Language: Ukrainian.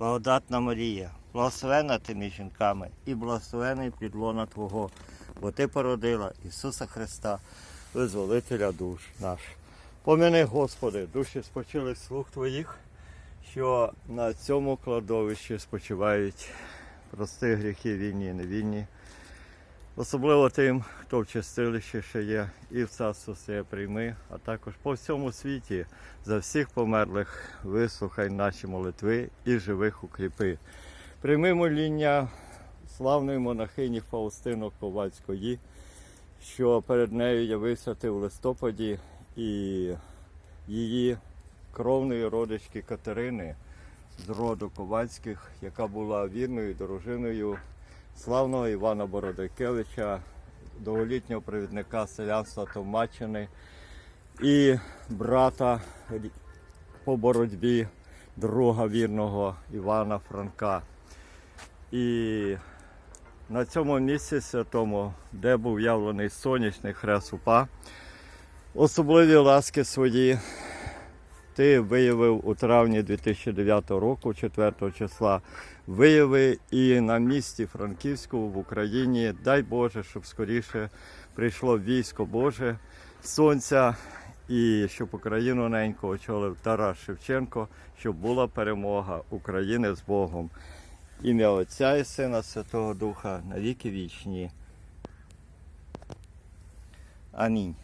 благодатна Марія, благословена ти між жінками і благословений підлона Твого, бо Ти породила Ісуса Христа, визволителя душ наш. Помяни, Господи, душі спочили слуг Твоїх, що на цьому кладовищі спочивають прості гріхи вільні і невільні. Особливо тим, хто в чистилищі ще є, і в царство своє прийми, а також по всьому світі за всіх померлих вислухай наші молитви і живих укріпи. Прийми моління славної монахині Фаустино Ковальської, що перед нею явився ти в листопаді і її кровної родички Катерини з роду Ковальських, яка була вірною дружиною славного Івана Бородайкевича, довголітнього провідника селянства Товмаччини і брата по боротьбі друга вірного Івана Франка. І на цьому місці святому, де був явлений сонячний хрест упа, особливі ласки свої ти виявив у травні 2009 року, 4 числа, вияви і на місті Франківську в Україні. Дай Боже, щоб скоріше прийшло військо Боже, сонця, і щоб Україну ненько очолив Тарас Шевченко, щоб була перемога України з Богом. Ім'я Отця і Сина Святого Духа на віки вічні. Амінь.